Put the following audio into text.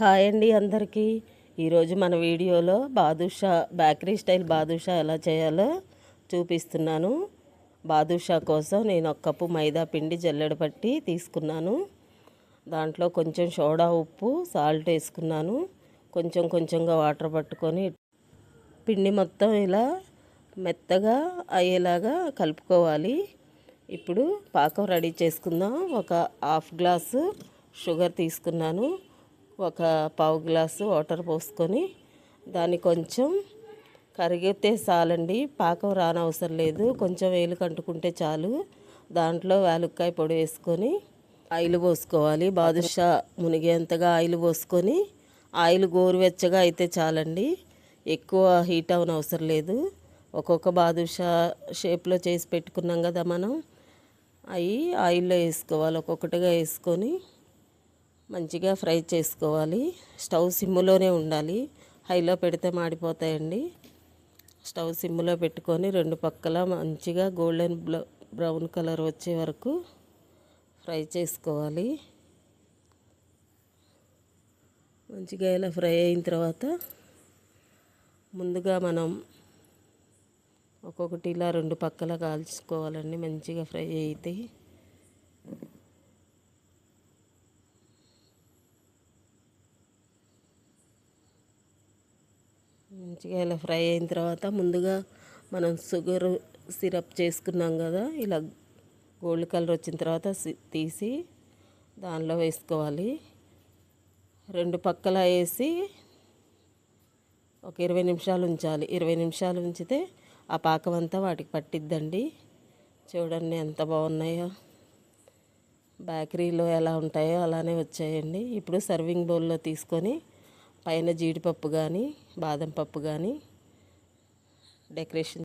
Hi అండి అందరికీ. ఈరోజు మన వీడియోలో బాదుషా బేకరీ స్టైల్ బాదుషా ఎలా చేయాలో చూపిస్తున్నాను. బాదుషా కోసం నేను ఒక కప్పు మైదా పిండి జల్లెడ పట్టి తీసుకున్నాను. దాంట్లో కొంచెం సోడా ఉప్పు సాల్ట్ వేసుకున్నాను. కొంచెం కొంచెంగా వాటర్ పట్టుకొని పిండి మొత్తం ఇలా మెత్తగా అయ్యేలాగా కలుపుకోవాలి. ఇప్పుడు పాకం రెడీ చేసుకుందాం. ఒక హాఫ్ గ్లాసు షుగర్ తీసుకున్నాను. ఒక పావు గ్లాసు వాటర్ పోసుకొని దాన్ని కొంచెం కరిగితే చాలండి. పాకం రానవసరం లేదు. కొంచెం వేలు కంటుకుంటే చాలు. దాంట్లో వేలుక్కాయ పొడి వేసుకొని ఆయిల్ పోసుకోవాలి. బాదుషా మునిగేంతగా ఆయిల్ పోసుకొని ఆయిల్ గోరువెచ్చగా అయితే చాలండి. ఎక్కువ హీట్ అవన అవసరం లేదు. ఒక్కొక్క బాదుషా షేప్లో చేసి పెట్టుకున్నాం కదా మనం. అవి ఆయిల్లో వేసుకోవాలి. ఒక్కొక్కటిగా వేసుకొని మంచిగా ఫ్రై చేసుకోవాలి. స్టవ్ సిమ్లోనే ఉండాలి. హైలో పెడితే మాడిపోతాయండి. స్టవ్ సిమ్లో పెట్టుకొని రెండు పక్కల మంచిగా గోల్డెన్ బ్రౌన్ కలర్ వచ్చే వరకు ఫ్రై చేసుకోవాలి. మంచిగా ఇలా ఫ్రై అయిన తర్వాత ముందుగా మనం ఒక్కొక్కటి ఇలా రెండు పక్కల కాల్చుకోవాలండి. మంచిగా ఫ్రై అవుతాయి మంచిగా ఇలా ఫ్రై అయిన తర్వాత ముందుగా మనం షుగర్ సిరప్ చేసుకున్నాం కదా ఇలా గోల్డ్ కలర్ వచ్చిన తర్వాత తీసి దానిలో వేసుకోవాలి. రెండు పక్కల వేసి ఒక ఇరవై నిమిషాలు ఉంచాలి. ఇరవై నిమిషాలు ఉంచితే ఆ పాకం అంతా వాటికి పట్టిద్దండి. చూడండి ఎంత బాగున్నాయో. బేకరీలో ఎలా ఉంటాయో అలానే వచ్చాయండి. ఇప్పుడు సర్వింగ్ బౌల్లో తీసుకొని పైన జీడిపప్పు కానీ బాదం పప్పు కానీ డెకరేషన్